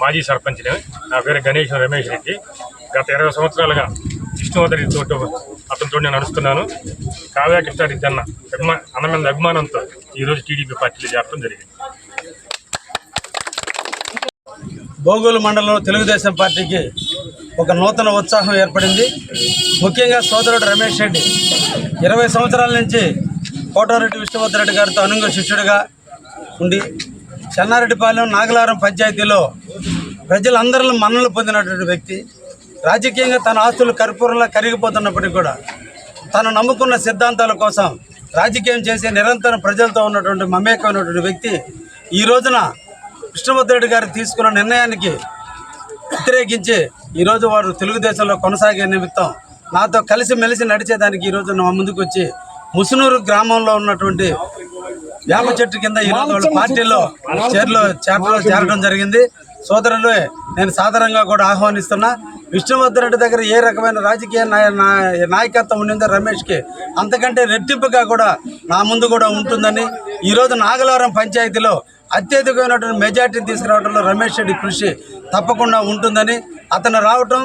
మాజీ సర్పంచ్ని నా పేరు గణేష్ రమేష్ రెడ్డి. గత ఇరవై సంవత్సరాలుగా విష్ణువర్ధన్ తోటి అతనితో నేను నడుస్తున్నాను. కావ్య కృష్ణారెడ్డి అన్న అభిమా అన్న మీద అభిమానంతో ఈరోజు టీడీపీ పార్టీలో చేరడం జరిగింది. బోగోలు మండలంలో తెలుగుదేశం పార్టీకి ఒక నూతన ఉత్సాహం ఏర్పడింది. ముఖ్యంగా సోదరుడు రమేష్ రెడ్డి ఇరవై సంవత్సరాల నుంచి కోటారెడ్డి విష్ణువర్ధన్ రెడ్డి గారితో అనుంగ శిష్యుడిగా ఉండి చెన్నారెడ్డిపాలెం నాగలారం పంచాయతీలో ప్రజలందరిలో మన్నలు పొందినటువంటి వ్యక్తి. రాజకీయంగా తన ఆస్తులు కర్పూరంలో కరిగిపోతున్నప్పటికీ కూడా తను నమ్ముకున్న సిద్ధాంతాల కోసం రాజకీయం చేసే నిరంతరం ప్రజలతో ఉన్నటువంటి మమేకమైనటువంటి వ్యక్తి. ఈ రోజున కృష్ణభద్రుడి గారు తీసుకున్న నిర్ణయానికి వ్యతిరేకించి ఈరోజు వారు తెలుగుదేశంలో కొనసాగే నిమిత్తం నాతో కలిసి మెలిసి నడిచేదానికి ఈరోజు నా ముందుకు వచ్చి ముసునూరు గ్రామంలో ఉన్నటువంటి వేప చెట్టు కింద ఈరోజు వాళ్ళ పార్టీలో చేరలో చేరలో చేరడం జరిగింది. సోదరులు నేను సాధారణంగా కూడా ఆహ్వానిస్తున్నా. విష్ణువర్ధన్ రెడ్డి దగ్గర ఏ రకమైన రాజకీయ నాయ- నాయ- నాయకత్వం ఉండిందో రమేష్కి అంతకంటే రెట్టింపుగా కూడా నా ముందు కూడా ఉంటుందని ఈరోజు నాగలవరం పంచాయతీలో అత్యధికమైనటువంటి మెజార్టీని తీసుకురావడంలో రమేష్ రెడ్డి కృషి తప్పకుండా ఉంటుందని అతను రావటం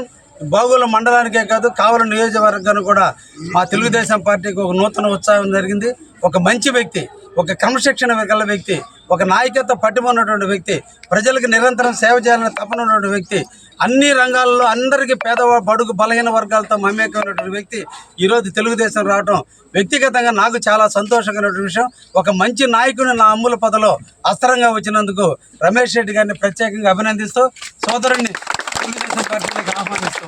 బాగోలు మండలానికే కాదు కావలి నియోజకవర్గానికి కూడా మా తెలుగుదేశం పార్టీకి ఒక నూతన ఉత్సాహం జరిగింది. ఒక మంచి వ్యక్తి. ఒక క్రమశిక్షణ గల వ్యక్తి ఒక నాయకత్వ పట్టుమ ఉన్నటువంటి వ్యక్తి ప్రజలకు నిరంతరం సేవ చేయాలని తపన ఉన్నటువంటి వ్యక్తి అన్ని రంగాల్లో అందరికీ పేదవా బడుగు బలహీన వర్గాలతో మమేకమైనటువంటి వ్యక్తి ఈరోజు తెలుగుదేశం రావడం వ్యక్తిగతంగా నాకు చాలా సంతోషకరమైన విషయం. ఒక మంచి నాయకుని నా అమ్ముల పదలో అస్త్రంగా వచ్చినందుకు రమేష్ రెడ్డి గారిని ప్రత్యేకంగా అభినందిస్తూ సోదరుడిని తెలుగుదేశం పార్టీలోకి ఆహ్వానిస్తూ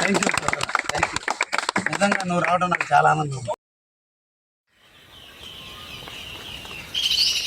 థ్యాంక్ యూ థ్యాంక్ యూ నిజంగా నువ్వు రావడం నాకు చాలా ఆనందం.